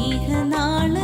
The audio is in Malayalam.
സ്നേഹനാൾ